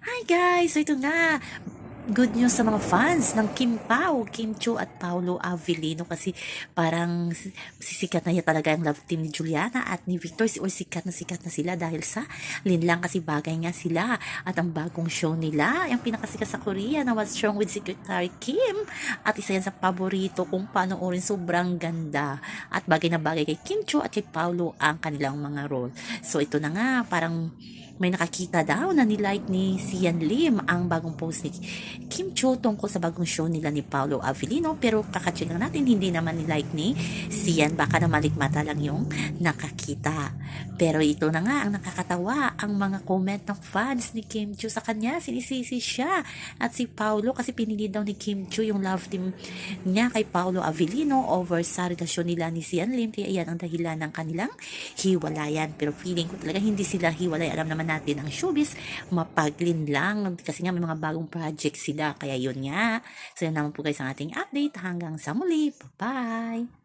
Hi guys! Ito nga, good news sa mga fans ng Kim Pao, Kim Cho at Paolo Avellino kasi parang sisikat na niya talaga ang love team ni Juliana at ni Victor. Or sikat na sikat na sila dahil sa linlang kasi bagay nga sila at ang bagong show nila, yung pinakasikat sa Korea na What's Wrong with Secretary Kim at isa yan sa paborito kung panoorin. Sobrang ganda at bagay na bagay kay Kim Cho at kay Paolo ang kanilang mga role. So ito na nga, parang may nakakita daw na nilike ni Sian Lim ang bagong post ni Kim Cho tungkol sa bagong show nila ni Paolo Avellino. Pero kakacheck lang natin hindi naman nilike ni Sian baka na malikmata lang yung nakakita. Pero ito na nga ang nakakatawa ang mga comment ng fans ni Kim Cho. Sa kanya sinisisi siya at si Paolo kasi pinili daw ni Kim Cho yung love team niya kay Paolo Avellino over sa relasyon nila ni Sian Lim. Kaya yan ang dahilan ng kanilang hiwalayan. Pero feeling ko talaga hindi sila hiwalay. Alam naman natin ang showbiz mapaglin lang kasi nga may mga bagong project sila. Kaya yun nga. So yun naman po guys ang ating update. Hanggang sa muli. Bye